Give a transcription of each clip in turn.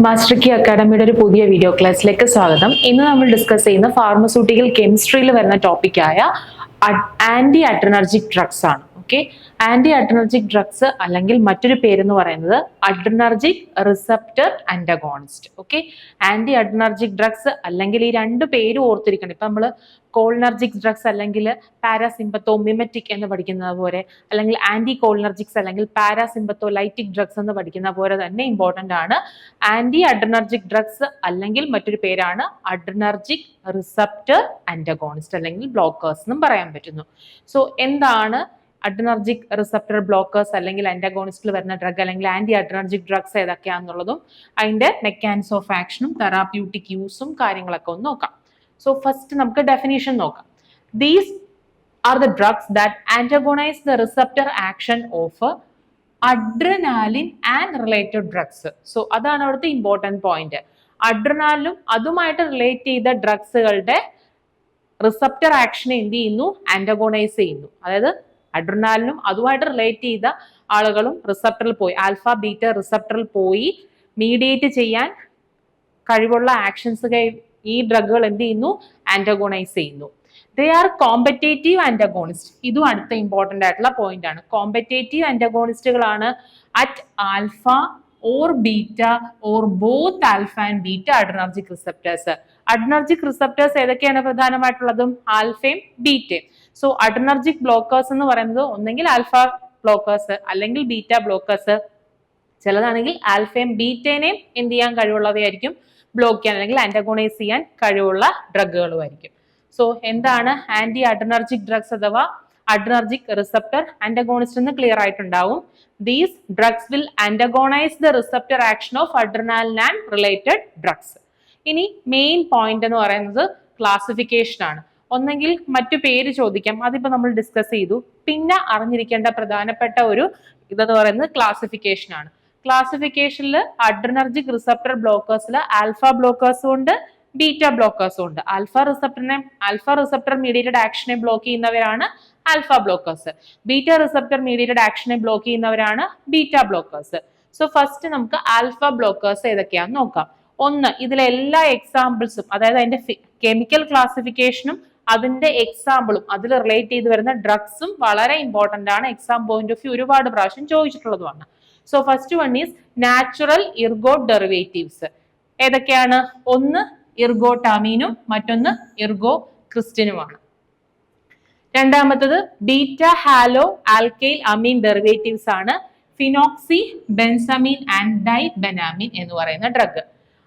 Master കി അക്കാഡമിയുടെ ഒരു പുതിയ video ക്ലാസ്സിലേക്ക് സ്വാഗതം. ഇന്ന് നമ്മൾ ഡിസ്കസ് ചെയ്യുന്ന ഫാർമസ്യൂട്ടിക്കൽ കെമിസ്ട്രിയിൽ വരുന്ന ടോപ്പിക്കായ ആന്റി അഡ്രനർജിക് ഡ്രഗ്സ് ആണ്. ഓക്കെ ആന്റി അഡ്രനർജിക് ഡ്രഗ്സ് അല്ലെങ്കിൽ മറ്റൊരു പേരെന്ന് പറയുന്നത് adrenergic receptor antagonist okay anti adrenergic drugs അല്ലെങ്കിൽ ഈ രണ്ട് പേര് ഓർത്തിരിക്കണം. ഇപ്പൊ നമ്മൾ കോളിനർജിക് ഡ്രഗ്സ് അല്ലെങ്കിൽ പാരാസിമ്പത്തോ മിമറ്റിക് എന്ന് പഠിക്കുന്നത് പോലെ അല്ലെങ്കിൽ ആന്റി കോളിനർജിക്സ് അല്ലെങ്കിൽ പാരാസിമ്പത്തോ ലൈറ്റിക് ഡ്രഗ്സ് എന്ന് പഠിക്കുന്ന പോലെ തന്നെ ഇമ്പോർട്ടന്റ് ആണ്. ആന്റി അഡ്രനർജിക് ഡ്രഗ്സ് അല്ലെങ്കിൽ മറ്റൊരു പേരാണ് അഡ്രനർജിക് റിസപ്റ്റർ ആന്റഗോണിസ്റ്റ് അല്ലെങ്കിൽ ബ്ലോക്കേഴ്സ് എന്നും പറയാൻ പറ്റുന്നു. സോ എന്താണ് അഡ്രനർജിക് റിസപ്റ്റർ ബ്ലോക്കേഴ്സ് അല്ലെങ്കിൽ ആന്റഗോണിസ്റ്റിൽ വരുന്ന ഡ്രഗ് അല്ലെങ്കിൽ ആന്റി അഡ്രനർജിക് ഡ്രഗ്സ് ഏതൊക്കെയാണെന്നുള്ളതും അതിന്റെ മെക്കാനിസം ഓഫ് ആക്ഷനും തെറാപ്യൂട്ടിക് യൂസും കാര്യങ്ങളൊക്കെ ഒന്ന് നോക്കാം. സോ ഫസ്റ്റ് നമുക്ക് ഡെഫിനേഷൻ നോക്കാം. These are the drugs that antagonise the receptor action of adrenaline and related drugs so അതാണ് അവിടുത്തെ ഇമ്പോർട്ടന്റ് പോയിന്റ് അഡ്രനാലിനും അതുമായിട്ട് റിലേറ്റ് ചെയ്ത ഡ്രഗ്സുകളുടെ റിസപ്റ്റർ ആക്ഷനെ എന്ത് ചെയ്യുന്നു? ആന്റഗോണൈസ് ചെയ്യുന്നു. അതായത് അഡ്രനാലിനും അതുമായിട്ട് റിലേറ്റ് ചെയ്ത ആളുകളും റിസപ്റ്ററിൽ പോയി. ആൽഫ ബീറ്റ റിസപ്റ്ററിൽ പോയി മീഡിയേറ്റ് ചെയ്യാൻ കഴിവുള്ള ആക്ഷൻസ് ഈ ഡ്രഗുകൾ എന്ത് ചെയ്യുന്നു? ആന്റഗോണൈസ് ചെയ്യുന്നു. ദേ ആർ കോമ്പറ്റേറ്റീവ് ആന്റഗോണിസ്റ്റ് ഇതും അടുത്ത ഇമ്പോർട്ടന്റ് ആയിട്ടുള്ള പോയിന്റ് ആണ്. Competitive ആന്റഗോണിസ്റ്റുകളാണ് at alpha or beta or both alpha and beta adrenergic receptors adrenergic receptors ഏതൊക്കെയാണ് പ്രധാനമായിട്ടുള്ളതും? ആൽഫയും ബീറ്റയും സോ അഡനർജിക് ബ്ലോക്കേഴ്സ് എന്ന് പറയുന്നത് ഒന്നെങ്കിൽ ആൽഫ ബ്ലോക്കേഴ്സ് അല്ലെങ്കിൽ ബീറ്റ ബ്ലോക്കേഴ്സ് ചിലതാണെങ്കിൽ ആൽഫയും ബീറ്റേനെയും എന്ത് ചെയ്യാൻ കഴിവുള്ളവയായിരിക്കും ബ്ലോക്ക് ചെയ്യാൻ അല്ലെങ്കിൽ ആന്റഗോണൈസ് ചെയ്യാൻ കഴിവുള്ള ഡ്രഗുകളുമായിരിക്കും സോ എന്താണ് ആന്റി അഡനർജിക് ഡ്രഗ്സ് അഥവാ അഡ്നർജിക് റിസപ്റ്റർ ആന്റഗോണിസ്റ്റ് എന്ന് ക്ലിയർ ആയിട്ടുണ്ടാവും. These drugs will antagonise the receptor action of adrenaline and related drugs ഇനി മെയിൻ പോയിന്റ് എന്ന് പറയുന്നത് ക്ലാസിഫിക്കേഷൻ ആണ്. ഒന്നെങ്കിൽ മറ്റു പേര് ചോദിക്കാം. അതിപ്പോ നമ്മൾ ഡിസ്കസ് ചെയ്തു. പിന്നെ അറിഞ്ഞിരിക്കേണ്ട പ്രധാനപ്പെട്ട ഒരു ഇതെന്ന് പറയുന്നത് ക്ലാസിഫിക്കേഷൻ ആണ്. ക്ലാസിഫിക്കേഷനിൽ അഡ്രനർജിക് റിസപ്റ്റർ ബ്ലോക്കേഴ്സിൽ ആൽഫ ബ്ലോക്കേഴ്സും ഉണ്ട് ബീറ്റ ബ്ലോക്കേഴ്സും ഉണ്ട്. ആൽഫ റിസപ്റ്ററിനെ ആൽഫ റിസപ്റ്റർ മീഡിയേറ്റഡ് ആക്ഷനെ ബ്ലോക്ക് ചെയ്യുന്നവരാണ് alpha blockers beta receptor mediated ആക്ഷനെ block ചെയ്യുന്നവരാണ് ബീറ്റ ബ്ലോക്കേഴ്സ് സോ ഫസ്റ്റ് നമുക്ക് ആൽഫ ബ്ലോക്കേഴ്സ് ഏതൊക്കെയാണെന്ന് നോക്കാം. ഒന്ന് ഇതിലെ എല്ലാ എക്സാമ്പിൾസും അതായത് അതിന്റെ കെമിക്കൽ ക്ലാസിഫിക്കേഷനും അതിന്റെ എക്സാമ്പിളും അതിൽ റിലേറ്റ് ചെയ്ത് വരുന്ന ഡ്രഗ്സും വളരെ ഇമ്പോർട്ടന്റ് ആണ്. എക്സാം പോയിന്റ് ഓഫ് വ്യൂ ഒരുപാട് പ്രാവശ്യം ചോദിച്ചിട്ടുള്ളതുമാണ്. So first one is natural ergot derivatives ഏതൊക്കെയാണ്? ഒന്ന് ഇർഗോട്ടാമീനും മറ്റൊന്ന് ഇർഗോ ക്രിസ്റ്റിനുമാണ് രണ്ടാമത്തത് beta halo alkyl amine derivatives ആണ്. Phenoxybenzamine and dibenamine എന്ന് പറയുന്ന ഡ്രഗ്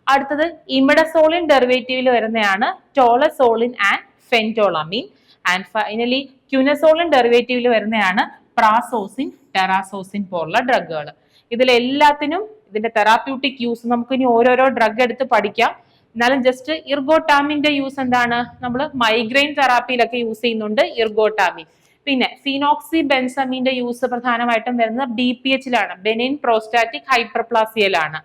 അടുത്തത് ഇമിഡസോളിൻ ഡെറിവേറ്റീവിൽ വരുന്നതാണ്. Tolazoline and phentolamine and finally quinazoline ഡെറിവേറ്റീവിൽ വരുന്നതാണ് പ്രാസോസിൻ ടെറാസോസിൻ പോലുള്ള ഡ്രഗുകൾ ഇതിലെല്ലാത്തിനും ഇതിന്റെ തെറാപ്യൂട്ടിക് യൂസ് നമുക്ക് ഇനി ഓരോരോ ഡ്രഗ് എടുത്ത് പഠിക്കാം. എന്നാലും ജസ്റ്റ് ഇർഗോട്ടാമിന്റെ യൂസ് എന്താണ്? നമ്മൾ മൈഗ്രെയിൻ തെറാപ്പിയിലൊക്കെ യൂസ് ചെയ്യുന്നുണ്ട് ഇർഗോട്ടാമിൻ പിന്നെ സീനോക്സി ബെൻസമീന്റെ യൂസ് പ്രധാനമായിട്ടും വരുന്നത് ബി പി എച്ചിലാണ് ബെനിൻ പ്രോസ്റ്റാറ്റിക് ഹൈപ്പർപ്ലാസിയയിലാണ്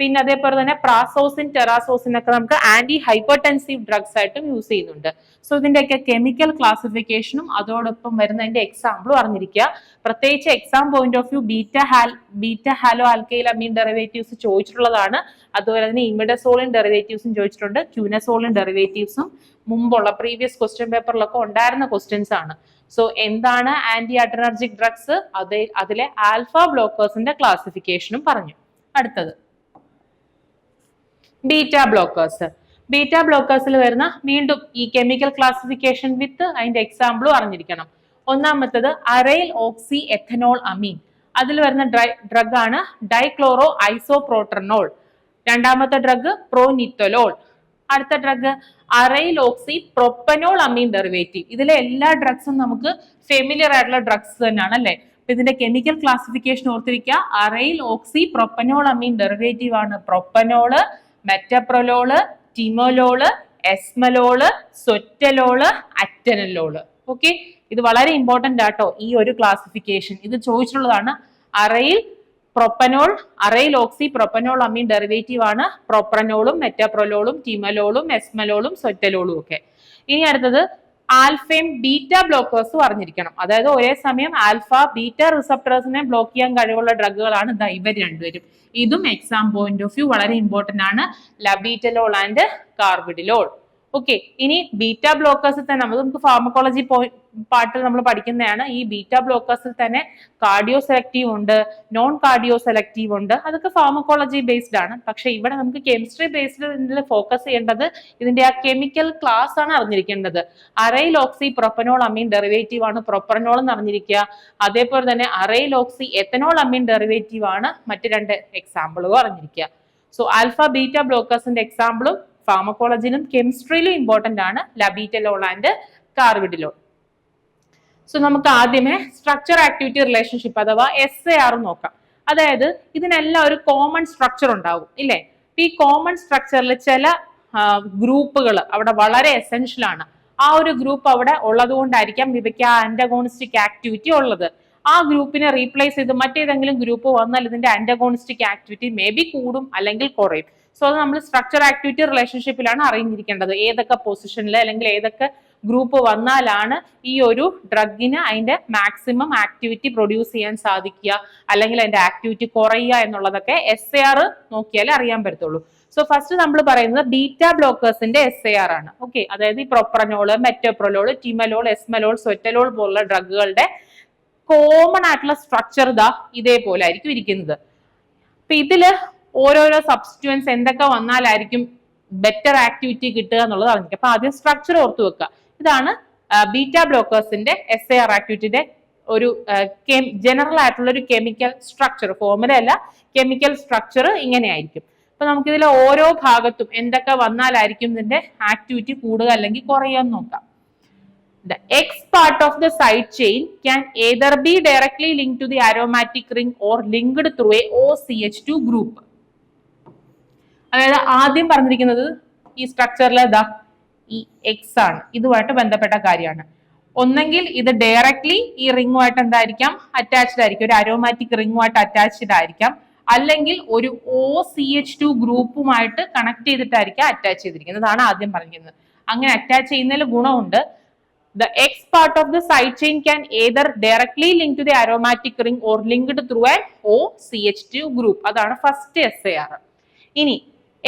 പിന്നെ അതേപോലെ തന്നെ പ്രാസോസിൻ ടെറാസോസിൻ ഒക്കെ നമുക്ക് ആന്റി ഹൈപ്പർടെൻസീവ് ഡ്രഗ്സ് ആയിട്ടും യൂസ് ചെയ്യുന്നുണ്ട്. സോ ഇതിന്റെയൊക്കെ കെമിക്കൽ ക്ലാസിഫിക്കേഷനും അതോടൊപ്പം വരുന്നതിന്റെ എക്സാമ്പിളും അറിഞ്ഞിരിക്കുക. പ്രത്യേകിച്ച് exam point of view beta hal beta halo alkyl amine derivatives ചോദിച്ചിട്ടുള്ളതാണ്. അതുപോലെ തന്നെ ഇമിഡസോളിൻ ഡെറിവേറ്റീവ്സും ചോദിച്ചിട്ടുണ്ട്. ക്യൂനസോളിൻ ഡെറിവേറ്റീവ്സും മുമ്പുള്ള പ്രീവിയസ് ക്വസ്റ്റ്യൻ പേപ്പറിലൊക്കെ ഉണ്ടായിരുന്ന ക്വസ്റ്റ്യൻസ് ആണ്. സോ എന്താണ് ആന്റി അഡ്രനർജിക് ഡ്രഗ്സ് അതേ അതിലെ ആൽഫ ബ്ലോക്കേഴ്സിന്റെ ക്ലാസിഫിക്കേഷനും പറഞ്ഞു. അടുത്തത്. ബീറ്റ ബ്ലോക്കേഴ്സ് ബീറ്റ ബ്ലോക്കേഴ്സിൽ വരുന്ന വീണ്ടും ഈ കെമിക്കൽ ക്ലാസിഫിക്കേഷൻ വിത്ത് അതിന്റെ എക്സാമ്പിളും അറിഞ്ഞിരിക്കണം. ഒന്നാമത്തത് അറൈൽ ഓക്സി എഥനോൾ അമീൻ. അതിൽ വരുന്ന ഡ്രൈ ഡ്രഗ് ആണ് ഡൈക്ലോറോ ഐസോപ്രോട്രനോൾ രണ്ടാമത്തെ ഡ്രഗ് പ്രോനിത്തലോൾ അടുത്ത drug aryl oxy propanol amine derivative ഇതിലെ എല്ലാ ഡ്രഗ്സും നമുക്ക് ഫെമിലിയർ ആയിട്ടുള്ള ഡ്രഗ്സ് തന്നെയാണ് അല്ലേ? അപ്പൊ ഇതിന്റെ കെമിക്കൽ ക്ലാസിഫിക്കേഷൻ ഓർത്തിരിക്കുക. Aryl oxy propanol amine derivative ആണ്. Propranolol metoprolol timolol esmolol sotalol atenolol. Okay? ഇത് വളരെ ഇമ്പോർട്ടന്റ് ആട്ടോ ഈ ഒരു ക്ലാസിഫിക്കേഷൻ ഇത് ചോദിച്ചിട്ടുള്ളതാണ് അറയിൽ പ്രൊപ്പനോൾ അറയിൽ ഓക്സി പ്രൊപ്പനോൾ അമീൻ ഡെറിവേറ്റീവ് ആണ് പ്രൊപ്പനോളും മെറ്റപ്രൊലോളും ടിമലോളും എസ്മലോളും സൊറ്റലോളും ഒക്കെ. ഇനി അടുത്തത് ആൽഫയും ബീറ്റ ബ്ലോക്കേഴ്സും അറിഞ്ഞിരിക്കണം. അതായത് ഒരേ സമയം ആൽഫ ബീറ്റ റിസപ്റ്റേഴ്സിനെ ബ്ലോക്ക് ചെയ്യാൻ കഴിവുള്ള ഡ്രഗുകളാണ് ഇവർ രണ്ടുപേരും. ഇതും എക്സാം പോയിന്റ് ഓഫ് വ്യൂ വളരെ ഇമ്പോർട്ടന്റ് ആണ്. ലബീറ്റലോൾ ആൻഡ് കാർബിഡിലോൾ ഓക്കെ ഇനി ബീറ്റ ബ്ലോക്കേഴ്സിൽ തന്നെ നമുക്ക് ഫാർമക്കോളജി പാർട്ടിൽ നമ്മൾ പഠിക്കുന്നതാണ്. ഈ ബീറ്റ ബ്ലോക്കേഴ്സിൽ തന്നെ കാർഡിയോ സെലക്റ്റീവ് ഉണ്ട് നോൺ കാർഡിയോ സെലക്റ്റീവ് ഉണ്ട്. അതൊക്കെ ഫാർമക്കോളജി ബേസ്ഡ് ആണ്. പക്ഷെ ഇവിടെ നമുക്ക് കെമിസ്ട്രി ബേസ്ഡ് ഫോക്കസ് ചെയ്യേണ്ടത് ഇതിന്റെ ആ കെമിക്കൽ ക്ലാസ് ആണ് അറിഞ്ഞിരിക്കേണ്ടത്. Aryl oxy propanol amine derivative ആണ് പ്രൊപ്പനോൾ എന്ന് അറിഞ്ഞിരിക്കുക. അതേപോലെ തന്നെ aryl oxy ethanol amine derivative ആണ് മറ്റു രണ്ട് എക്സാമ്പിളും അറിഞ്ഞിരിക്കുക. സോ ആൽഫ ബീറ്റ ബ്ലോക്കേഴ്സിന്റെ എക്സാമ്പിളും ഫാർമക്കോളജിയിലും കെമിസ്ട്രിയിലും ഇമ്പോർട്ടന്റ് ആണ് ലബീറ്റലോൾ ആൻഡ് കാർബിഡിലോൾ സോ നമുക്ക് ആദ്യമേ സ്ട്രക്ചർ ആക്ടിവിറ്റി റിലേഷൻഷിപ്പ് അഥവാ എസ് എ ആർ നോക്കാം. അതായത് ഇതിനെല്ലാം ഒരു കോമൺ സ്ട്രക്ചർ ഉണ്ടാവും ഇല്ലേ? ഈ കോമൺ സ്ട്രക്ചറിൽ ചില ഗ്രൂപ്പുകൾ അവിടെ വളരെ എസെൻഷ്യൽ ആണ്. ആ ഒരു ഗ്രൂപ്പ് അവിടെ ഉള്ളത് കൊണ്ടായിരിക്കാം ഇവയ്ക്ക് ആ ആന്റഗോണിസ്റ്റിക് ആക്ടിവിറ്റി ഉള്ളത്. ആ ഗ്രൂപ്പിനെ റീപ്ലേസ് ചെയ്ത് മറ്റേതെങ്കിലും ഗ്രൂപ്പ് വന്നാൽ ഇതിന്റെ ആന്റഗോണിസ്റ്റിക് ആക്ടിവിറ്റി മേ ബി കൂടും അല്ലെങ്കിൽ കുറയും. സോ അത് നമ്മൾ സ്ട്രക്ചർ ആക്ടിവിറ്റി റിലേഷൻഷിപ്പിലാണ് അറിഞ്ഞിരിക്കേണ്ടത്. ഏതൊക്കെ പൊസിഷനിൽ അല്ലെങ്കിൽ ഏതൊക്കെ ഗ്രൂപ്പ് വന്നാലാണ് ഈ ഒരു ഡ്രഗിന് അതിന്റെ മാക്സിമം ആക്ടിവിറ്റി പ്രൊഡ്യൂസ് ചെയ്യാൻ സാധിക്കുക. അല്ലെങ്കിൽ അതിന്റെ ആക്ടിവിറ്റി കുറയുക എന്നുള്ളതൊക്കെ എസ് എ ആർ നോക്കിയാലേ അറിയാൻ പറ്റത്തുള്ളൂ. സോ ഫസ്റ്റ് നമ്മൾ പറയുന്നത് ബീറ്റ ബ്ലോക്കേഴ്സിന്റെ എസ് എ ആർ ആണ്. ഓക്കെ അതായത് ഈ പ്രൊപ്രനോൾ മെറ്റോപ്രലോൾ ടിമലോൾ എസ്മലോൾ സ്വെറ്റലോൾ പോലുള്ള ഡ്രഗുകളുടെ കോമൺ ആയിട്ടുള്ള സ്ട്രക്ചർ ഇതാ ഇതേപോലെ ആയിരിക്കും ഇരിക്കുന്നത്. അപ്പൊ ഇതിൽ ഓരോരോ സബ്സ്റ്റുവൻസ് എന്തൊക്കെ വന്നാലായിരിക്കും ബെറ്റർ ആക്ടിവിറ്റി കിട്ടുക എന്നുള്ളത് അറിഞ്ഞിരിക്കും അപ്പൊ ആദ്യം സ്ട്രക്ചർ ഓർത്തു വെക്കുക. ഇതാണ് ബീറ്റ ബ്ലോക്കേഴ്സിന്റെ എസ് എ ആർ ആക്ടിവിറ്റിയുടെ ഒരു ജനറൽ ആയിട്ടുള്ള ഒരു കെമിക്കൽ സ്ട്രക്ചർ ഫോർമുല അല്ല കെമിക്കൽ സ്ട്രക്ചർ ഇങ്ങനെയായിരിക്കും. അപ്പൊ നമുക്കിതിൽ ഓരോ ഭാഗത്തും എന്തൊക്കെ വന്നാലായിരിക്കും ഇതിന്റെ ആക്ടിവിറ്റി കൂടുക അല്ലെങ്കിൽ കുറയുക എക്സ് നോക്കാം. The X part of the side chain can either be directly linked to the aromatic ring or linked through a OCH2 group. അതായത് ആദ്യം പറഞ്ഞിരിക്കുന്നത് ഈ സ്ട്രക്ചറിൽ ദ ഈ എക്സ് ആണ്. ഇതുമായിട്ട് ബന്ധപ്പെട്ട കാര്യമാണ്. ഒന്നെങ്കിൽ ഇത് ഡയറക്ട്ലി ഈ റിങ്ങുമായിട്ട് എന്തായിരിക്കാം? അറ്റാച്ച്ഡ് ആയിരിക്കും. ഒരു അരോമാറ്റിക് റിങ്ങുമായിട്ട് അറ്റാച്ച്ഡ് ആയിരിക്കാം. അല്ലെങ്കിൽ ഒരു ഒ സി എച്ച് ടു ഗ്രൂപ്പുമായിട്ട് കണക്ട് ചെയ്തിട്ടായിരിക്കാം അറ്റാച്ച് ചെയ്തിരിക്കുന്നതാണ് ആദ്യം പറഞ്ഞിരിക്കുന്നത്. അങ്ങനെ അറ്റാച്ച് ചെയ്യുന്നതിൽ ഗുണമുണ്ട്. The X part of the side chain can either directly link to the aromatic ring or linked through an O C H two group അതാണ് first S A R ഇനി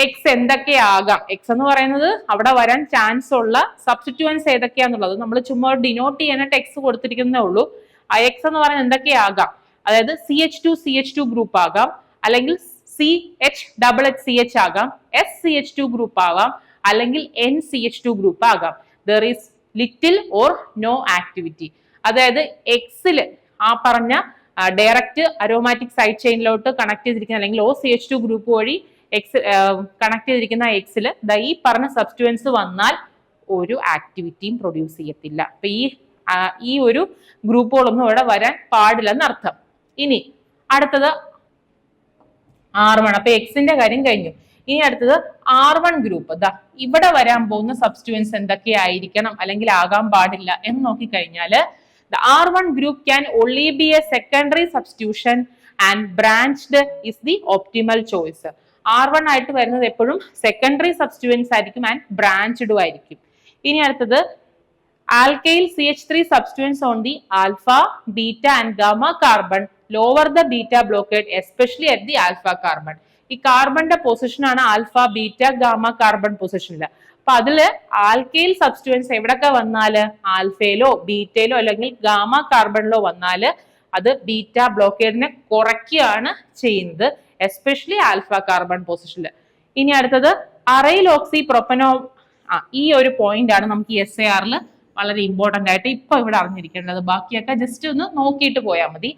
X എന്തൊക്കെയാകാം? X എന്ന് പറയുന്നത് അവിടെ വരാൻ chance ഉള്ള substituents ഏതൊക്കെയാന്നുള്ളത്. നമ്മൾ ചുമ്മാ ഡിനോട്ട് ചെയ്യാനായിട്ട് എക്സ് കൊടുത്തിരിക്കുന്നേ ഉള്ളൂ. ആ എക്സ് എന്ന് പറയുന്നത് എന്തൊക്കെയാകാം? അതായത് C H two C H two group ആകാം. അല്ലെങ്കിൽ C H double H C H ആകാം. S C H two group ആകാം. അല്ലെങ്കിൽ N C H two group ആകാം. There is little or no activity അതായത് എക്സിൽ ആ പറഞ്ഞ ഡയറക്റ്റ് അരോമാറ്റിക് സൈഡ് ചെയിനിലോട്ട് കണക്ട് ചെയ്തിരിക്കുന്ന അല്ലെങ്കിൽ O C H two group വഴി എക്സ് കണക്ട് ചെയ്തിരിക്കുന്ന എക്സിൽ ഈ പറഞ്ഞ സബ്സ്റ്റുവൻസ് വന്നാൽ ഒരു ആക്ടിവിറ്റിയും പ്രൊഡ്യൂസ് ചെയ്യത്തില്ല. അപ്പൊ ഈ ഈ ഒരു ഗ്രൂപ്പുകളൊന്നും ഇവിടെ വരാൻ പാടില്ലെന്നർത്ഥം ഇനി അടുത്തത് ആർ വൺ അപ്പൊ എക്സിന്റെ കാര്യം കഴിഞ്ഞു. ഇനി അടുത്തത് ആർ വൺ ഗ്രൂപ്പ് ദാ ഇവിടെ വരാൻ പോകുന്ന സബ്സ്റ്റുവൻസ് എന്തൊക്കെയായിരിക്കണം? അല്ലെങ്കിൽ ആകാൻ പാടില്ല എന്ന് നോക്കിക്കഴിഞ്ഞാൽ the R one group can only be a secondary substitution and branched is the optimal choice R one ആയിട്ട് വരുന്നത് എപ്പോഴും സെക്കൻഡറി സബ്സ്റ്റുവൻസ് ആയിരിക്കും ആൻഡ് ബ്രാഞ്ച്ഡും ആയിരിക്കും. ഇനി അടുത്തത് alkyl C H three substituents on the alpha beta and gamma carbon lower the beta blockade especially at the alpha carbon ഈ കാർബണിന്റെ position ആണ് ആൽഫ ബീറ്റ ഗാമ കാർബൺ പൊസിഷനിൽ അപ്പൊ അതിൽ ആൽക്കൈൽ സബ്സ്റ്റുവൻസ് എവിടൊക്കെ വന്നാൽ? ആൽഫയിലോ ബീറ്റയിലോ അല്ലെങ്കിൽ ഗാമ കാർബണിലോ വന്നാൽ അത് ബീറ്റ ബ്ലോക്കേഡിനെ കുറയ്ക്കുകയാണ് ചെയ്യുന്നത്. എസ്പെഷ്യലി ആൽഫ കാർബൺ പൊസിഷനിൽ ഇനി അടുത്തത് അറൈൽ ഓക്സി പ്രൊപ്പനോ ഈ ഒരു പോയിന്റ് ആണ് നമുക്ക് എസ് എ ആറിൽ വളരെ ഇമ്പോർട്ടന്റ് ആയിട്ട് ഇപ്പൊ ഇവിടെ അറിഞ്ഞിരിക്കേണ്ടത്. ബാക്കിയൊക്കെ ജസ്റ്റ് ഒന്ന് നോക്കിയിട്ട് പോയാൽ മതി.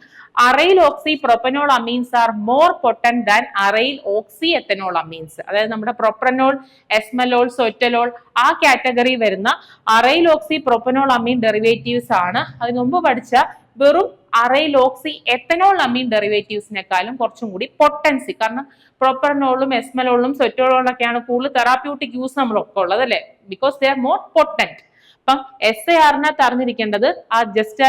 Aryl oxy propanol amines are more potent than aryl oxy ethanol amines അതായത് നമ്മുടെ പ്രൊപ്പനോൾ എസ്മലോൾ സൊറ്റലോൾ ആ കാറ്റഗറി വരുന്ന aryl oxy propanol amine derivatives ആണ് അതിനുമുമ്പ് പഠിച്ച വെറും അറൈലോക്സി എത്തനോൾ അമീൻ ഡെറിവേറ്റീവ്സിനെക്കാളും കുറച്ചും കൂടി പൊട്ടൻസി. കാരണം പ്രോപ്പറിനോളും എസ്മലോളും സൊറ്റോളും ഒക്കെയാണ് കൂടുതൽ തെറാപ്യൂട്ടിക് യൂസ് നമ്മളൊക്കെ ഉള്ളത് അല്ലേ? Because they are more potent അപ്പം എസ് എ ആറിനകത്ത് അറിഞ്ഞിരിക്കേണ്ടത് ആ ജസ്റ്റ്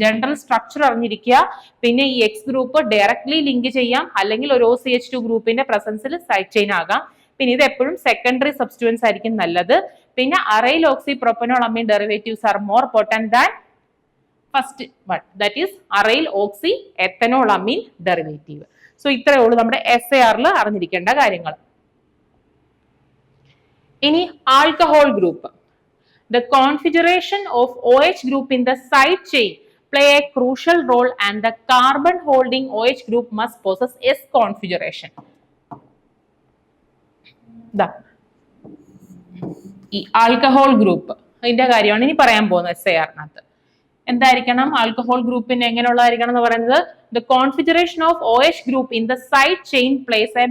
ജനറൽ സ്ട്രക്ചർ അറിഞ്ഞിരിക്കുക. പിന്നെ ഈ എക്സ് ഗ്രൂപ്പ് ഡയറക്ട്ലി ലിങ്ക് ചെയ്യാം. അല്ലെങ്കിൽ ഒരു ഒ സി എച്ച് ടു ഗ്രൂപ്പിന്റെ പ്രസൻസിൽ സൈഡ് ചെയിൻ ആകാം. പിന്നെ ഇത് എപ്പോഴും സെക്കൻഡറി സബ്സ്റ്റുവൻസ് ആയിരിക്കും നല്ലത്. പിന്നെ aryl oxy propanol amine derivatives are more potent than first one that is aryl oxy ethanol amine derivative so ഇത്രയേ ഉള്ളൂ നമ്മുടെ എസ് എ ആറിൽ അറിഞ്ഞിരിക്കേണ്ട കാര്യങ്ങൾ. ഇനി alcohol group the configuration of O H group in the side chain play a crucial role and the carbon holding O H group must possess S configuration ഈ alcohol group അതിന്റെ കാര്യമാണ് ഇനി പറയാൻ പോകുന്നത് എസ് എ ആറിനകത്ത് എന്തായിരിക്കണം? Alcohol ഗ്രൂപ്പിന് എങ്ങനെയുള്ളതായിരിക്കണം എന്ന് പറയുന്നത് the configuration of O H group in the side chain plays a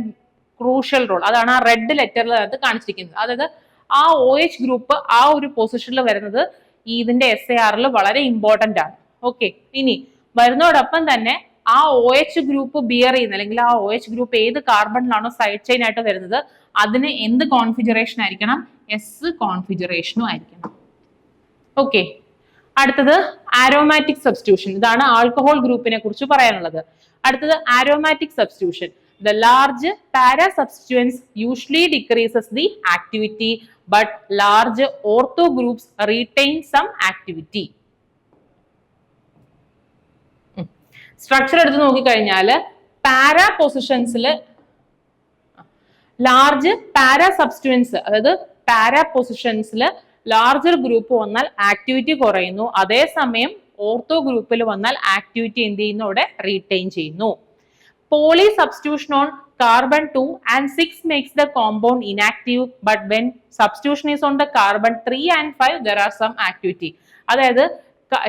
crucial role അതാണ് ആ റെഡ് ലെറ്ററിൽ അത് കാണിച്ചിരിക്കുന്നത്. അതായത് ആ ഒ എച്ച് ഗ്രൂപ്പ് ആ ഒരു പൊസിഷനിൽ വരുന്നത് ഈ ഇതിന്റെ എസ് എ ആറിൽ വളരെ ഇമ്പോർട്ടന്റ് ആണ്. ഓക്കെ ഇനി വരുന്നതോടൊപ്പം തന്നെ ആ ഒ എച്ച് ഗ്രൂപ്പ് ബിയർ ചെയ്യുന്ന അല്ലെങ്കിൽ ആ ഒ എച്ച് ഗ്രൂപ്പ് ഏത് കാർബണിലാണോ സൈഡ് ചെയിൻ ആയിട്ട് വരുന്നത് അതിന് എന്ത് കോൺഫിഗറേഷൻ ആയിരിക്കണം? എസ് കോൺഫിഗറേഷനും ആയിരിക്കണം. ഓക്കെ അടുത്തത് ആരോമാറ്റിക് സബ്സ്റ്റിറ്റ്യൂഷൻ ഇതാണ് ആൽക്കഹോൾ ഗ്രൂപ്പിനെ കുറിച്ച് പറയാനുള്ളത്. അടുത്തത് aromatic substitution the large para substituents usually decreases the activity but large ortho groups retain some activity structure എടുത്ത് നോക്കിക്കഴിഞ്ഞാൽ പാരാ പൊസിഷൻസിൽ ലാർജ് പാരാ സബ്സ്റ്റുവൻസ് അതായത് പാരാ പൊസിഷൻസിൽ ലാർജർ ഗ്രൂപ്പ് വന്നാൽ ആക്ടിവിറ്റി കുറയുന്നു. അതേസമയം ഓർത്തോ ഗ്രൂപ്പിൽ വന്നാൽ ആക്ടിവിറ്റി എന്ത് ചെയ്യുന്നു? അവിടെ റീറ്റെയിൻ ചെയ്യുന്നു. Poly substitution on carbon 2 and 6 makes the compound inactive. But when substitution is on the carbon 3 and 5 there are some activity അതായത്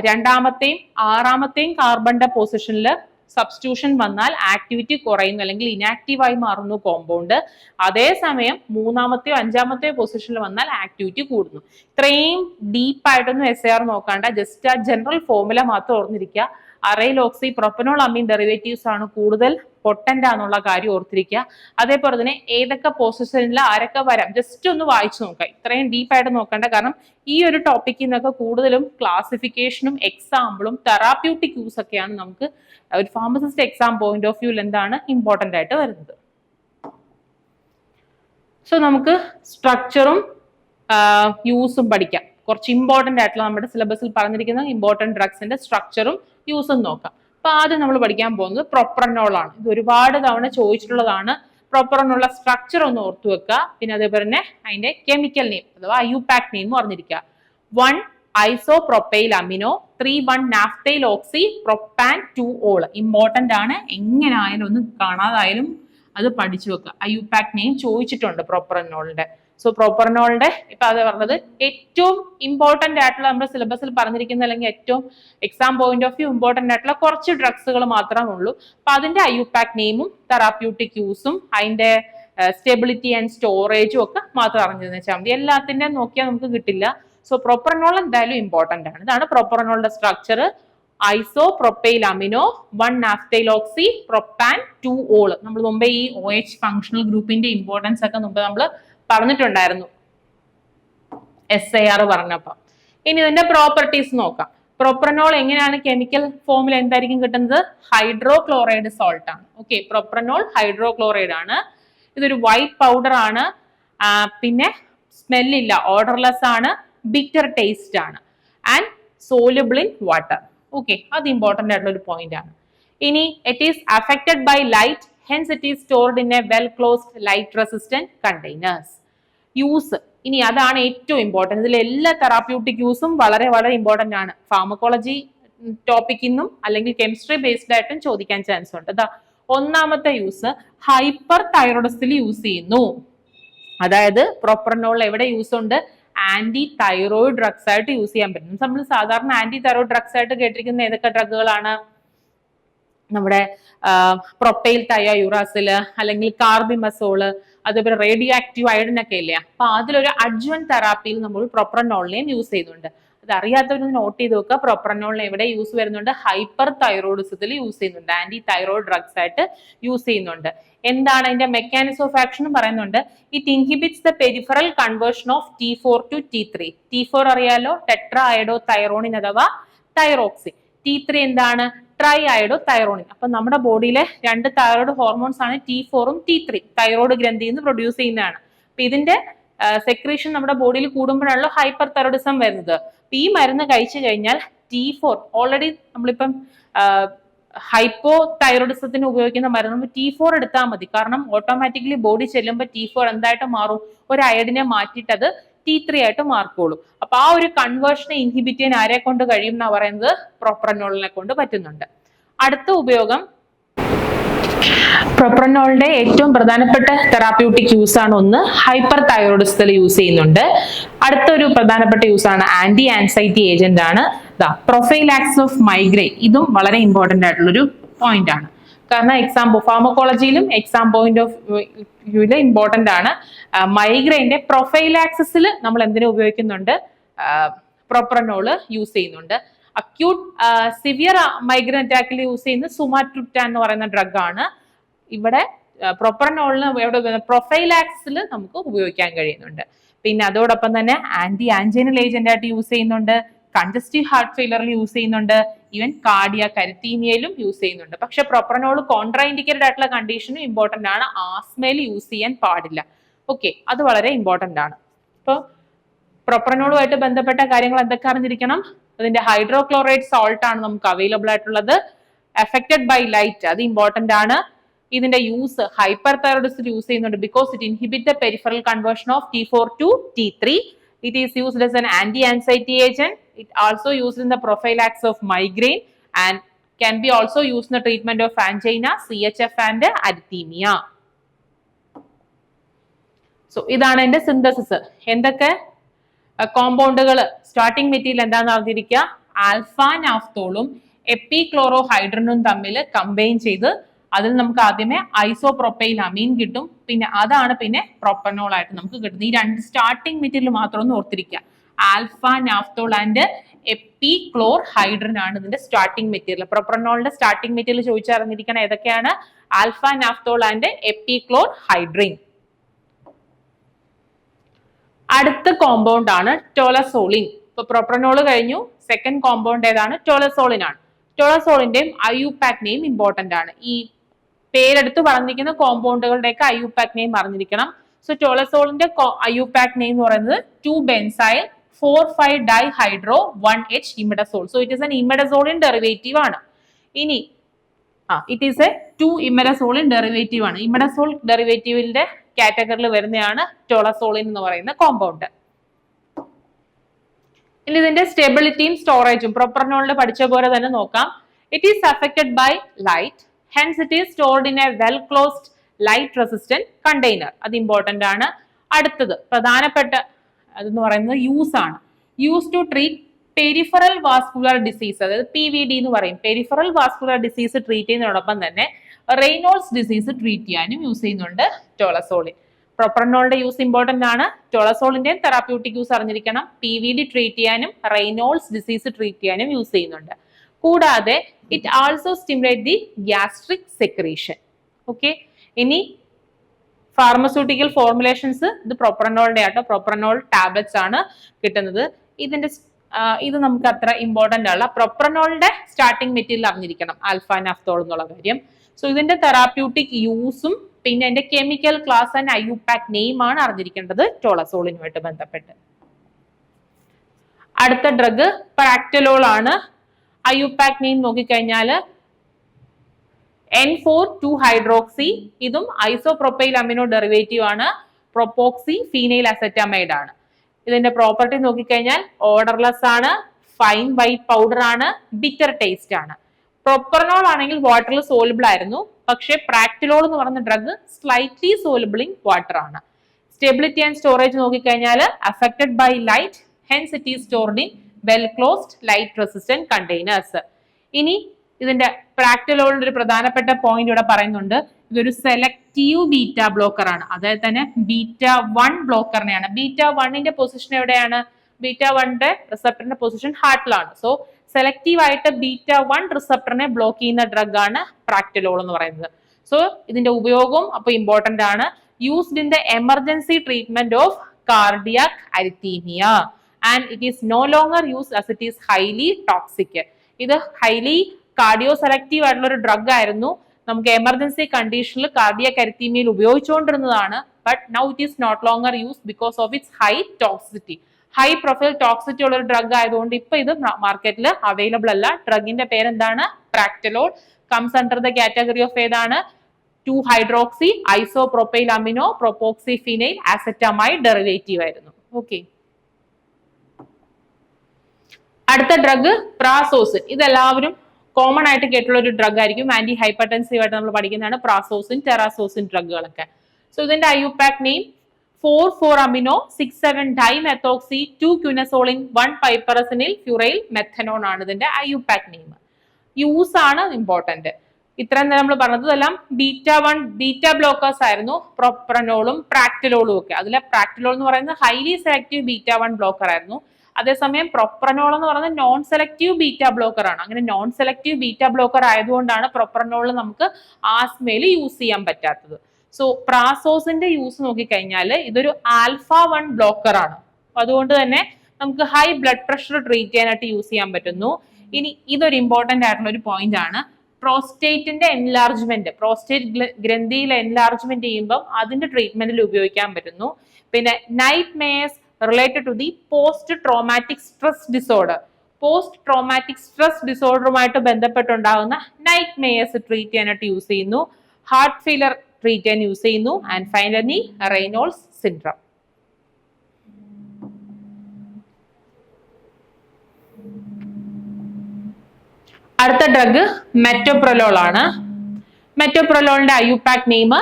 രണ്ടാമത്തെയും ആറാമത്തെയും കാർബണിന്റെ പൊസിഷനിൽ സബ്സ്റ്റിറ്റ്യൂഷൻ വന്നാൽ ആക്ടിവിറ്റി കുറയുന്നു അല്ലെങ്കിൽ ഇനാക്റ്റീവ് ആയി മാറുന്നു കോമ്പൗണ്ട് അതേസമയം മൂന്നാമത്തെയോ അഞ്ചാമത്തെയോ പൊസിഷനിൽ വന്നാൽ ആക്ടിവിറ്റി കൂടുന്നു. ഇത്രയും ഡീപ്പായിട്ടൊന്നും എസ് ആർ നോക്കാണ്ട. ജസ്റ്റ് ആ ജനറൽ ഫോർമുല മാത്രം ഓർന്നിരിക്കുക. Aryl oxy propanol amine derivatives ആണ് കൂടുതൽ പൊട്ടന്റ് ആണെന്നുള്ള കാര്യം ഓർത്തിരിക്കുക. അതേപോലെ തന്നെ ഏതൊക്കെ പൊസിഷനിൽ ആരൊക്കെ വരാം? ജസ്റ്റ് ഒന്ന് വായിച്ചു നോക്കാം ഇത്രയും ഡീപ്പായിട്ട് നോക്കേണ്ട. കാരണം ഈ ഒരു ടോപ്പിക്കിൽ നിന്നൊക്കെ കൂടുതലും ക്ലാസിഫിക്കേഷനും എക്സാമ്പിളും തെറാപ്യൂട്ടിക് യൂസ് ഒക്കെയാണ് നമുക്ക് ഒരു ഫാർമസിസ്റ്റ് എക്സാം പോയിന്റ് ഓഫ് വ്യൂവിൽ എന്താണ് ഇമ്പോർട്ടന്റ് ആയിട്ട് വരുന്നത്. സോ നമുക്ക് സ്ട്രക്ചറും യൂസും പഠിക്കാം. കുറച്ച് ഇമ്പോർട്ടന്റ് ആയിട്ടുള്ള നമ്മുടെ സിലബസിൽ പറഞ്ഞിരിക്കുന്ന ഇമ്പോർട്ടന്റ് ഡ്രഗ്സിന്റെ സ്ട്രക്ചറും യൂസും നോക്കാം. അപ്പൊ ആദ്യം നമ്മൾ പഠിക്കാൻ പോകുന്നത് പ്രൊപ്പറനോൾ ആണ്. ഇത് ഒരുപാട് തവണ ചോദിച്ചിട്ടുള്ളതാണ്. പ്രൊപ്പറനുള്ള സ്ട്രക്ചർ ഒന്ന് ഓർത്തു വെക്കുക. പിന്നെ അതേപോലെ തന്നെ അതിന്റെ കെമിക്കൽ നെയിം അഥവാ ഐയുപാക് നെയിം അറിഞ്ഞിരിക്കുക one iso propyl amino three one naphthyl oxy propan two ol important ആണ്. എങ്ങനെ ആയാലും ഒന്ന് കാണാതായാലും അത് പഠിച്ചു വെക്കുക. ഐയുപാക് നെയിം ചോദിച്ചിട്ടുണ്ട് പ്രോപ്പറനോളിന്റെ സോ പ്രോപ്പർനോളിന്റെ ഇപ്പൊ അത് പറഞ്ഞത് ഏറ്റവും ഇമ്പോർട്ടന്റ് ആയിട്ടുള്ള നമ്മുടെ സിലബസിൽ പറഞ്ഞിരിക്കുന്ന അല്ലെങ്കിൽ ഏറ്റവും exam point of view important ആയിട്ടുള്ള കുറച്ച് ഡ്രഗ്സുകൾ മാത്രമേ ഉള്ളൂ അപ്പൊ അതിന്റെ ഐയുപാക് നെയിമും തെറാപ്യൂട്ടിക് യൂസും അതിന്റെ സ്റ്റെബിലിറ്റി ആൻഡ് സ്റ്റോറേജും ഒക്കെ മാത്രം അറിഞ്ഞതെന്ന് വെച്ചാൽ മതി. എല്ലാത്തിന്റെയും നോക്കിയാൽ നമുക്ക് കിട്ടില്ല. സോ പ്രോപ്പർനോൾ എന്തായാലും ഇമ്പോർട്ടന്റ് ആണ്. ഇതാണ് പ്രോപ്പർനോളിന്റെ structure iso propyl amino one naphthyloxy propan two ol നമ്മൾ മുമ്പേ ഈ ഒ എച്ച് ഫങ്ഷണൽ ഗ്രൂപ്പിന്റെ ഇമ്പോർട്ടൻസ് ഒക്കെ മുമ്പ് നമ്മൾ പറഞ്ഞിട്ടുണ്ടായിരുന്നു. എസ് ഐ ആർ പറഞ്ഞപ്പോ. ഇനി ഇതിന്റെ പ്രോപ്പർട്ടീസ് നോക്കാം. പ്രൊപ്രനോൾ എങ്ങനെയാണ് കെമിക്കൽ ഫോമിൽ എന്തായിരിക്കും കിട്ടുന്നത്? ഹൈഡ്രോ ക്ലോറൈഡ് സോൾട്ട് ആണ്. ഓക്കെ പ്രൊപ്രനോൾ ഹൈഡ്രോ ക്ലോറൈഡ് ആണ്. ഇതൊരു വൈറ്റ് പൗഡർ ആണ്. പിന്നെ സ്മെല്ലില്ല ഓർഡർലെസ് ആണ് ബിറ്റർ ടേസ്റ്റ് ആണ്. And soluble in water okay അത് ഇമ്പോർട്ടന്റ് ആയിട്ടുള്ള ഒരു പോയിന്റ് ആണ്. ഇനി it is affected by light hence it is stored in a well closed light resistant containers use ഇനി അതാണ് ഏറ്റവും ഇമ്പോർട്ടന്റ് ഇതിൽ എല്ലാ തെറാപ്യൂട്ടിക് യൂസും വളരെ വളരെ ഇമ്പോർട്ടന്റ് ആണ്. ഫാർമക്കോളജി ടോപ്പിക്കിൽ നിന്നും അല്ലെങ്കിൽ കെമിസ്ട്രി ബേസ്ഡ് ആയിട്ടും ചോദിക്കാൻ ചാൻസ് ഉണ്ട്. അതാ ഒന്നാമത്തെ യൂസ് ഹൈപ്പർ തൈറോയിഡസിൽ യൂസ് ചെയ്യുന്നു. അതായത് പ്രോപ്പർനോൾ എവിടെ യൂസ് ഉണ്ട്? ആന്റി തൈറോയിഡ് ഡ്രഗ്സ് ആയിട്ട് യൂസ് ചെയ്യാൻ പറ്റും. നമ്മൾ സാധാരണ ആന്റി തൈറോയിഡ് ഡ്രഗ്സ് ആയിട്ട് കേട്ടിരിക്കുന്ന ഏതൊക്കെ ഡ്രഗുകളാണ് നമ്മുടെ പ്രൊപ്പൈൽ തയ യുറാസിൽ അല്ലെങ്കിൽ കാർബിമസോൾ അതേപോലെ റേഡിയോ ആക്റ്റീവ് അയഡൻ ഒക്കെ ഇല്ലേ അപ്പൊ അതിലൊരു അഡ്ജുവൻ തെറാപ്പിയിൽ നമ്മൾ പ്രൊപ്രനോളിനെയും യൂസ് ചെയ്യുന്നുണ്ട്. അത് അറിയാത്തവരൊന്ന് നോട്ട് ചെയ്ത് നോക്കുക. പ്രൊപ്രനോളിനെ എവിടെ യൂസ് വരുന്നുണ്ട്? ഹൈപ്പർ തൈറോയിഡിസത്തിൽ യൂസ് ചെയ്യുന്നുണ്ട്. ആന്റി തൈറോയിഡ് ഡ്രഗ്സ് ആയിട്ട് യൂസ് ചെയ്യുന്നുണ്ട്. എന്താണ് അതിന്റെ മെക്കാനിസം ഓഫ് ആക്ഷനും പറയുന്നുണ്ട്? It inhibits the peripheral conversion of T four to T three T four അറിയാലോ? ടെട്രാ അയഡോ തൈറോണിൻ അഥവാ തൈറോക്സിൻ ടി ത്രീ എന്താണ്? ട്രൈ ആയിഡോ തൈറോണിൻ അപ്പൊ നമ്മുടെ ബോഡിയിലെ രണ്ട് തൈറോയ്ഡ് ഹോർമോൺസ് ആണ് ടി ഫോറും ടി ത്രീ തൈറോയ്ഡ് ഗ്രന്ഥിയിൽ നിന്ന് പ്രൊഡ്യൂസ് ചെയ്യുന്നതാണ്. അപ്പൊ ഇതിന്റെ സെക്രീഷൻ നമ്മുടെ ബോഡിയിൽ കൂടുമ്പോഴാണല്ലോ ഹൈപ്പർ തൈറോയിഡിസം വരുന്നത്. അപ്പൊ ഈ മരുന്ന് കഴിച്ചു കഴിഞ്ഞാൽ ടി ഫോർ ഓൾറെഡി നമ്മളിപ്പം ഹൈപ്പോ തൈറോയിഡിസത്തിന് ഉപയോഗിക്കുന്ന മരുന്ന് ടി ഫോർ എടുത്താൽ മതി. കാരണം ഓട്ടോമാറ്റിക്കലി ബോഡി ചെല്ലുമ്പോൾ ടി ഫോർ എന്തായിട്ട് മാറും? ഒരു അയഡിനെ മാറ്റിയിട്ട് അത് ടി ത്രീ ആയിട്ട് മാർക്കുള്ളൂ അപ്പൊ ആ ഒരു കൺവേർഷനെ ഇൻഹിബിറ്റ് ചെയ്യാൻ ആരെ കൊണ്ട് കഴിയും എന്നാ പറയുന്നത്? പ്രൊപ്രനോളിനെ കൊണ്ട് പറ്റുന്നുണ്ട്. അടുത്ത ഉപയോഗം പ്രൊപ്രനോളിന്റെ ഏറ്റവും പ്രധാനപ്പെട്ട തെറാപ്യൂട്ടിക് യൂസ് ആണ് ഒന്ന് ഹൈപ്പർ തൈറോയിഡിസത്തിൽ യൂസ് ചെയ്യുന്നുണ്ട്. അടുത്തൊരു പ്രധാനപ്പെട്ട യൂസ് ആണ് ആന്റി ആൻസൈറ്റി ഏജന്റ് ആണ് പ്രൊഫൈലാക്സ് ഓഫ് മൈഗ്രെയിൻ ഇതും വളരെ ഇമ്പോർട്ടന്റ് ആയിട്ടുള്ള ഒരു പോയിന്റ് ആണ്. കാരണം എക്സാം ഫാർമക്കോളജിയിലും എക്സാം പോയിന്റ് ഓഫ് വ്യൂവിൽ ഇമ്പോർട്ടന്റ് ആണ്. മൈഗ്രെയിന്റെ പ്രൊഫൈലാക്സിൽ നമ്മൾ എന്തിനു ഉപയോഗിക്കുന്നുണ്ട്? പ്രൊപ്രനോൾ യൂസ് ചെയ്യുന്നുണ്ട്. അക്യൂട്ട് സിവിയർ മൈഗ്രൻ അറ്റാക്കിൽ യൂസ് ചെയ്യുന്ന സുമാട്രിപ്റ്റാൻ എന്ന് പറയുന്ന ഡ്രഗ് ആണ്. ഇവിടെ പ്രൊപ്രനോളിന് എവിടെ പ്രൊഫൈലാക്സിൽ നമുക്ക് ഉപയോഗിക്കാൻ കഴിയുന്നുണ്ട്. പിന്നെ അതോടൊപ്പം തന്നെ ആന്റി ആൻജൈനൽ ഏജന്റ് ആയിട്ട് യൂസ് ചെയ്യുന്നുണ്ട്. കൺജസ്റ്റീവ് ഹാർട്ട് ഫെയിലറിൽ യൂസ് ചെയ്യുന്നുണ്ട്. ഈവൻ കാർഡിയ കരുത്തീനിയയിലും യൂസ് ചെയ്യുന്നുണ്ട്. പക്ഷെ പ്രൊപ്രനോൾ കോൺട്രാ ഇൻഡിക്കേറ്റഡ് ആയിട്ടുള്ള കണ്ടീഷനും ഇമ്പോർട്ടന്റ് ആണ്. ആസ്മയിൽ യൂസ് ചെയ്യാൻ പാടില്ല. ഓക്കെ അത് വളരെ ഇമ്പോർട്ടന്റ് ആണ്. അപ്പോൾ പ്രൊപ്രനോളുമായിട്ട് ബന്ധപ്പെട്ട കാര്യങ്ങൾ എന്തൊക്കെ അറിഞ്ഞിരിക്കണം? അതിന്റെ ഹൈഡ്രോക്ലോറൈഡ് സോൾട്ട് ആണ് നമുക്ക് അവൈലബിൾ ആയിട്ടുള്ളത്. എഫക്റ്റഡ് ബൈ ലൈറ്റ് അത് ഇമ്പോർട്ടന്റ് ആണ്. ഇതിന്റെ യൂസ് ഹൈപ്പർ തൈറോയിഡിസ്റ്റ് യൂസ് ചെയ്യുന്നുണ്ട്. Because it inhibit the peripheral conversion of T four to T three it is used as an anti anxiety agent it also used in the prophylaxis of migraine and can be also use in the treatment of angina C H F and arrhythmia so ഇതാണ് എന്റെ synthesis എന്തൊക്കെ? കോമ്പൗണ്ടുകൾ starting material എന്താണെന്ന് അറിഞ്ഞിരിക്കുക? Alpha നാഫ്തോളും എപ്പിക്ലോറോ ഹൈഡ്രനും തമ്മിൽ combine ചെയ്ത് അതിൽ നമുക്ക് ആദ്യമേ ഐസോപ്രൊപ്പൈൽ അമീൻ കിട്ടും. പിന്നെ അതാണ് പിന്നെ പ്രൊപ്പനോൾ ആയിട്ട് നമുക്ക് കിട്ടുന്നത്. ഈ രണ്ട് സ്റ്റാർട്ടിംഗ് മെറ്റീരിയൽ മാത്രം ഒന്ന് ഓർത്തിരിക്കുക. ആൽഫ നാഫ്തോൾ ആൻഡ് എപ്പി ക്ലോർ ഹൈഡ്രൻ ആണ് ഇതിന്റെ സ്റ്റാർട്ടിംഗ് മെറ്റീരിയൽ പ്രൊപ്രനോളിന്റെ സ്റ്റാർട്ടിംഗ് മെറ്റീരിയൽ ചോദിച്ചറിഞ്ഞിരിക്കണം ഏതൊക്കെയാണ്? ആൽഫ നാഫ്തോൾ ആൻഡ് എപ്പി ക്ലോർ ഹൈഡ്രിൻ അടുത്ത കോമ്പൗണ്ട് ആണ് ടോളസോളിൻ ഇപ്പൊ പ്രൊപ്രനോൾ കഴിഞ്ഞു. സെക്കൻഡ് കോമ്പൗണ്ട് ഏതാണ്? ടോളസോളിൻ ആണ് ടോളസോളിന്റെയും അയുപാക് നെയിം ഇമ്പോർട്ടന്റ് ആണ്. ഈ പേരെടുത്ത് പറഞ്ഞിരിക്കുന്ന കോമ്പൗണ്ടുകളുടെയൊക്കെ അയുപാക് നെയിം അറിഞ്ഞിരിക്കണം. സോ ടോളസോളിന്റെ അയുപാക് നെയിം എന്ന് പറയുന്നത് two benzyl four five dihydro one H imidazole so it is an imidazoline derivative ആണ്. ഇനി ആ it is a two imidazoline derivative ആണ്. ഇമഡസോൾ ഡെറിവേറ്റീവിന്റെ കാറ്റഗറിയിൽ വരുന്നതാണ് ടോളസോളിൻ എന്ന് പറയുന്ന കോമ്പൗണ്ട് ഇനി ഇതിന്റെ സ്റ്റെബിലിറ്റിയും സ്റ്റോറേജും പ്രൊപ്പർനോളിൽ പഠിച്ച പോലെ തന്നെ നോക്കാം. It is affected by light hence it is stored in a well closed light resistant container അത് ഇമ്പോർട്ടന്റ് ആണ്. അടുത്തത് പ്രധാനപ്പെട്ട അതെന്ന് പറയുന്നത് യൂസ് ആണ്. Use to treat peripheral vascular disease അതായത് പി വി ഡി എന്ന് പറയും. പെരിഫറൽ വാസ്കുലർ ഡിസീസ് ട്രീറ്റ് ചെയ്യുന്നതോടൊപ്പം തന്നെ റെയ്നോൾസ് ഡിസീസ് ട്രീറ്റ് ചെയ്യാനും യൂസ് ചെയ്യുന്നുണ്ട് ടോളസോളിൻ പ്രൊപ്രനോളിന്റെ യൂസ് ഇമ്പോർട്ടന്റ് ആണ്. ടോളസോളിന്റെയും തെറാപ്യൂട്ടിക് യൂസ് അറിഞ്ഞിരിക്കണം. പി വി ഡി ട്രീറ്റ് ചെയ്യാനും റെയ്നോൾസ് ഡിസീസ് ട്രീറ്റ് ചെയ്യാനും യൂസ് ചെയ്യുന്നുണ്ട്. കൂടാതെ it also stimulate the gastric secretion okay ഇനി ഫാർമസ്യൂട്ടിക്കൽ ഫോർമുലേഷൻസ് ഇത് പ്രൊപ്രനോളിന്റെ ആട്ടോ. പ്രൊപ്രനോൾ ടാബ്ലറ്റ്സ് ആണ് കിട്ടുന്നത്. ഇതിന്റെ ഇത് നമുക്ക് അത്ര ഇമ്പോർട്ടന്റ് അല്ല. പ്രൊപ്രനോളിന്റെ സ്റ്റാർട്ടിംഗ് മെറ്റീരിയൽ അറിഞ്ഞിരിക്കണം. ആൽഫ നാഫ്തോൾ എന്നുള്ള കാര്യം. സോ ഇതിന്റെ തെറാപ്യൂട്ടിക് യൂസും പിന്നെ അതിന്റെ chemical class and IUPAC name ആണ് അറിഞ്ഞിരിക്കേണ്ടത് ടോളസോളിനുമായിട്ട് ബന്ധപ്പെട്ട്. അടുത്ത ഡ്രഗ് പ്രാക്ടലോൾ ആണ്. അയുപാക് നെയിം നോക്കിക്കഴിഞ്ഞാൽ എൻ ഫോർ ടു ഹൈഡ്രോക്സി ഇതും ഐസോപ്രൊപ്പൈൽ അമിനോ ഡെറിവേറ്റീവ് ആണ്. പ്രൊപ്പോക്സി ഫീനൈൽ അസറ്റമൈഡ് ആണ്. ഇതിന്റെ പ്രോപ്പർട്ടി നോക്കിക്കഴിഞ്ഞാൽ ഓർഡർലെസ് ആണ് ഫൈൻ വൈറ്റ് പൗഡർ ആണ് ബിറ്റർ ടേസ്റ്റ് ആണ്. പ്രൊപ്പർനോൾ ആണെങ്കിൽ വാട്ടറിൽ സോലിബിൾ ആയിരുന്നു. പക്ഷേ പ്രാക്ടിലോൾ എന്ന് പറഞ്ഞ drug slightly soluble in water ആണ്. സ്റ്റെബിലിറ്റി ആൻഡ് സ്റ്റോറേജ് നോക്കിക്കഴിഞ്ഞാൽ affected by light hence it is stored in well closed light resistant containers ഇനി ഇതിന്റെ പ്രാക്ടിലോളിന്റെ ഒരു പ്രധാനപ്പെട്ട പോയിന്റ് ഇവിടെ പറയുന്നുണ്ട്. ഇതൊരു സെലക്റ്റീവ് ബീറ്റ ബ്ലോക്കർ ആണ്. അതായത് തന്നെ ബീറ്റ വൺ ബ്ലോക്കറിനെയാണ് ബീറ്റ വണ്ണിന്റെ പൊസിഷൻ എവിടെയാണ്? ബീറ്റ വണ്ണിന്റെ റിസപ്റ്ററിന്റെ പൊസിഷൻ ഹാർട്ടിലാണ് സോ സെലക്റ്റീവ് ആയിട്ട് ബീറ്റ വൺ റിസപ്റ്ററിനെ ബ്ലോക്ക് ചെയ്യുന്ന ഡ്രഗ് ആണ് പ്രാക്ടലോൾ എന്ന് പറയുന്നത്. സോ ഇതിന്റെ ഉപയോഗവും അപ്പൊ ഇമ്പോർട്ടന്റ് ആണ്. Used in the emergency treatment of cardiac arrhythmia and it is no longer use as it is highly toxic ഇത് ഹൈലി കാർഡിയോ സെലക്റ്റീവ് ആയിട്ടുള്ള ഒരു ഡ്രഗ് ആയിരുന്നു നമുക്ക് എമർജൻസി കണ്ടീഷനിൽ കാർഡിയാക് അരിത്തീമിയയിൽ ഉപയോഗിച്ചുകൊണ്ടിരുന്നതാണ്. But now it is not longer use because of its high toxicity high profile toxicity ഉള്ള ഒരു drug ആയതുകൊണ്ട് ഇപ്പൊ ഇത് മാർക്കറ്റിൽ അവൈലബിൾ അല്ല. ഡ്രഗിന്റെ പേരെന്താണ്? Practolol comes under the category of ഏതാണ്? Two hydroxy isopropyl amino propoxy phenyl acetamide derivative ആയിരുന്നു. ഓക്കെ അടുത്ത ഡ്രഗ് പ്രാസോസിൻ ഇതെല്ലാവരും കോമൺ ആയിട്ട് കേട്ടുള്ള ഒരു ഡ്രഗ് ആയിരിക്കും. ആന്റി ഹൈപ്പർടെൻസീവ് ആയിട്ട് നമ്മൾ പഠിക്കുന്നതാണ് പ്രാസോസിൻ ടെറാസോസിൻ ഡ്രഗുകളൊക്കെ സോ ഇതിന്റെ I U PAC name four four amino six seven dimethoxy two quinazolin one piperazinyl furyl methanone ആണ് ഇതിന്റെ I U PAC name use ആണ് ഇമ്പോർട്ടന്റ് ഇത്രയും നമ്മൾ പറഞ്ഞതെല്ലാം ബീറ്റ വൺ ബീറ്റ ബ്ലോക്കേഴ്സ് ആയിരുന്നു പ്രൊപ്രനോളും പ്രാക്ടിലോളും ഒക്കെ. അതിലെ പ്രാക്ടിലോൾ എന്ന് പറയുന്നത് highly selective beta one blocker ആയിരുന്നു. അതേസമയം പ്രൊപ്രനോൾ എന്ന് പറയുന്നത് നോൺ സെലക്റ്റീവ് ബീറ്റ ബ്ലോക്കർ ആണ്. അങ്ങനെ നോൺ സെലക്റ്റീവ് ബീറ്റ ബ്ലോക്കർ ആയതുകൊണ്ടാണ് പ്രൊപ്രനോൾ നമുക്ക് ആസ്മയിൽ യൂസ് ചെയ്യാൻ പറ്റാത്തത്. സോ പ്രാസോസിന്റെ യൂസ് നോക്കിക്കഴിഞ്ഞാൽ ഇതൊരു ആൽഫ വൺ ബ്ലോക്കർ ആണ്. അതുകൊണ്ട് തന്നെ നമുക്ക് ഹൈ ബ്ലഡ് പ്രഷർ ട്രീറ്റ് ചെയ്യാനായിട്ട് യൂസ് ചെയ്യാൻ പറ്റുന്നു. ഇനി ഇതൊരു ഇമ്പോർട്ടന്റ് ആയിട്ടുള്ള ഒരു പോയിന്റ് ആണ്. പ്രോസ്റ്റേറ്റിന്റെ എൻലാർജ്മെന്റ് പ്രോസ്റ്റേറ്റ് ഗ്രന്ഥിയിൽ എൻലാർജ്മെന്റ് ചെയ്യുമ്പം അതിന്റെ ട്രീറ്റ്മെന്റിൽ ഉപയോഗിക്കാൻ പറ്റുന്നു. പിന്നെ nightmares related to the post traumatic stress disorder post traumatic stress ഡിസോർഡറുമായിട്ട് ബന്ധപ്പെട്ടുണ്ടാകുന്ന നൈറ്റ് മേയേഴ്സ് ട്രീറ്റ് ചെയ്യാനായിട്ട് യൂസ് ചെയ്യുന്നു. ഹാർട്ട് ഫെയിലർ ട്രീറ്റ് ചെയ്യാൻ യൂസ് ചെയ്യുന്നു. ആൻഡ് ഫൈനലി റൈനോൾസ് സിൻഡ്രം അടുത്ത ഡ്രഗ് മെറ്റോപ്രലോൾ ആണ്. മെറ്റോപ്രലോളിന്റെ IUPAC name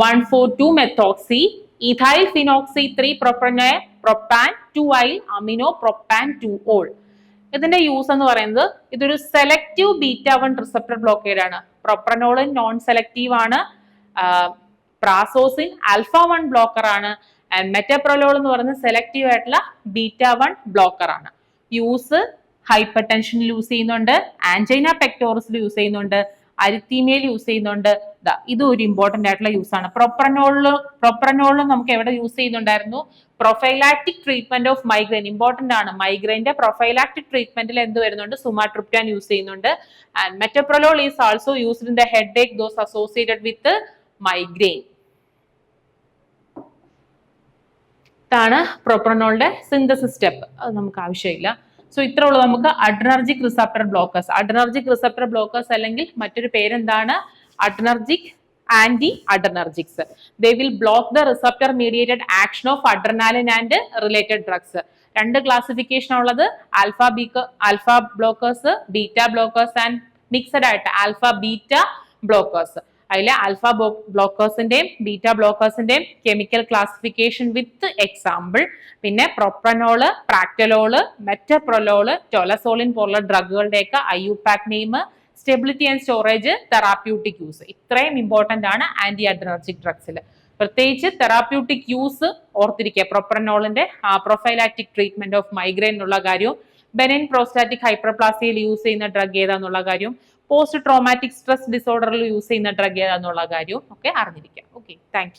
one four two methoxy ethyl phenoxy three propane propan two I amino propan two ol ഇതിന്റെ use എന്ന് പറയുന്നത് ഇതൊരു selective beta one receptor blockade ആണ്. പ്രൊപ്രനോളിൻ നോൺ സെലക്റ്റീവ് ആണ്. Prazosin alpha one blocker ആണ് and metoprolol എന്ന് പറയുന്നത് സെലക്റ്റീവ് ആയിട്ടുള്ള ബീറ്റ വൺ ബ്ലോക്കർ ആണ് യൂസ് ഹൈപ്പർ ടെൻഷനിൽ യൂസ് ചെയ്യുന്നുണ്ട് ആൻജൈന പെക്ടോറസിൽ യൂസ് ചെയ്യുന്നുണ്ട് അരിത്തീമയിൽ യൂസ് ചെയ്യുന്നുണ്ട്. ഇത് ഒരു ഇമ്പോർട്ടന്റ് ആയിട്ടുള്ള യൂസ് ആണ്. പ്രൊപ്രനോളിൽ നമുക്ക് എവിടെ യൂസ് ചെയ്യുന്നുണ്ടായിരുന്നു? Prophylactic treatment of migraine. Important ആണ്. മൈഗ്രെയിന്റെ പ്രൊഫൈലാറ്റിക് ട്രീറ്റ്മെന്റിൽ എന്ത് വരുന്നുണ്ട്? സുമാട്രിപ്റ്റാൻ യൂസ് ചെയ്യുന്നുണ്ട്. And metoprolol is also used in the headache those associated with migraine ഇതാണ് പ്രൊപ്രനോളിന്റെ സിന്തസിസ് സ്റ്റെപ്പ് അത് നമുക്ക് ആവശ്യമില്ല. സോ ഇത്ര ഉള്ളൂ നമുക്ക് adrenergic receptor blockers adrenergic receptor blockers അല്ലെങ്കിൽ മറ്റൊരു പേരെന്താണ്? Adrenergic anti adrenergics they will block the receptor mediated action of adrenaline and related drugs രണ്ട് ക്ലാസിഫിക്കേഷൻ ഉള്ളത്. Alpha beak alpha blockers beta blockers and mixed ആയിട്ട് alpha beta blockers അതിലെ alpha ബ്ലോക്കേഴ്സിന്റെയും beta ബ്ലോക്കേഴ്സിന്റെയും chemical classification with example പിന്നെ propranolol practolol metoprolol tolazoline പോലുള്ള ഡ്രഗുകളുടെയൊക്കെ PAC name stability and storage therapeutic use ഇത്രയും important ആണ് ആന്റി അഡ്രനർജിക് ഡ്രഗ്സിൽ പ്രത്യേകിച്ച് തെറാപ്യൂട്ടിക് യൂസ് ഓർത്തിരിക്കുക. പ്രൊപ്രനോളിന്റെ പ്രൊഫൈലാറ്റിക് ട്രീറ്റ്മെന്റ് ഓഫ് മൈഗ്രെയിൻ എന്നുള്ള കാര്യവും ബെനിൻ പ്രോസ്റ്റാറ്റിക് ഹൈപ്പർപ്ലാസിയയിൽ യൂസ് ചെയ്യുന്ന ഡ്രഗ് ഏതാന്നുള്ള കാര്യവും പോസ്റ്റ് ട്രോമാറ്റിക് സ്ട്രെസ് ഡിസോർഡറിൽ യൂസ് ചെയ്യുന്ന ഡ്രഗ് ഏതാന്നുള്ള കാര്യവും ഒക്കെ അറിഞ്ഞിരിക്കുക ഓക്കെ താങ്ക്